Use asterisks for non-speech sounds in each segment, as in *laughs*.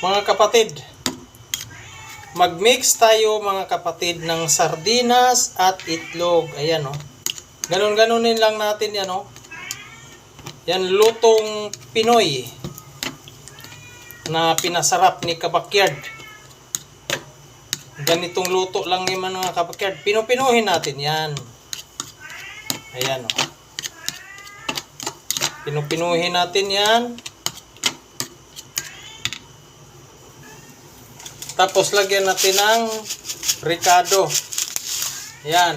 Mga kapatid, mag-mix tayo mga kapatid ng sardinas at itlog. Ayan o. Ganon-ganonin lang natin yan o. Yan lutong Pinoy na pinasarap ni Kabakyard. Ganitong luto lang ni mga Kabakyard. Pinupinuhin natin yan. Ayan o. Pinupinuhin natin yan. Tapos lagyan natin ng ricado. Yan.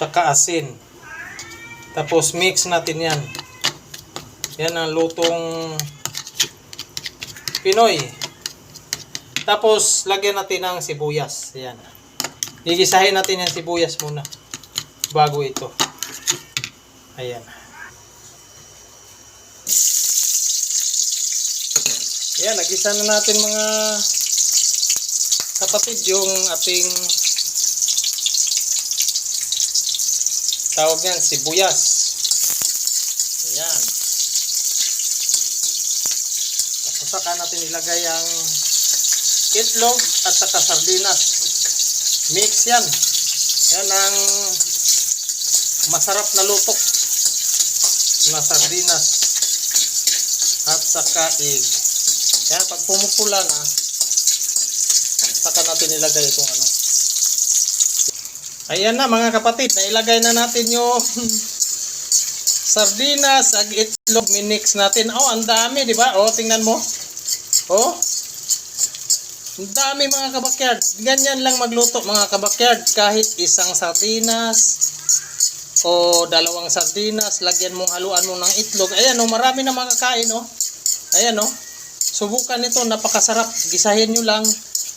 Tsaka asin. Tapos mix natin yan. Yan ang lutong Pinoy. Tapos lagyan natin ng sibuyas. Yan. Gigisahin natin yung sibuyas muna. Bago ito. Ayan. Ayan, nagisa na natin mga kapatid yung ating tawag yan, sibuyas. Ayan. Tapos saka natin ilagay ang itlog at saka sardinas. Mix yan. Yan ang masarap na lutok na sardinas at saka egg. Yan, pag pumupula na, saka natin ilagay itong ano. Ayan na mga kapatid, nailagay na natin yung *laughs* sardinas, ag itlog, minix natin. Oh, ang dami, di ba? Oh, tingnan mo. Oh. Ang dami mga kabakyard. Ganyan lang magluto mga kabakyard. Kahit isang sardinas o dalawang sardinas, lagyan mong haluan mo ng itlog. Ayan oh, marami na makakain oh. Ayan oh. Subukan nito, napakasarap. Gisahin nyo lang,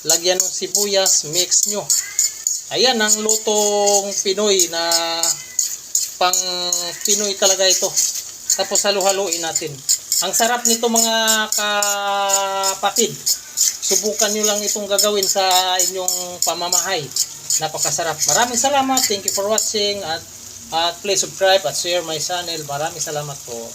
lagyan ng sibuyas, mix nyo. Ayan ang lutong Pinoy na pang Pinoy talaga ito. Tapos halu-haluin natin. Ang sarap nito mga kapatid. Subukan nyo lang itong gagawin sa inyong pamamahay. Napakasarap. Maraming salamat. Thank you for watching at at please subscribe at share my channel. Maraming salamat po.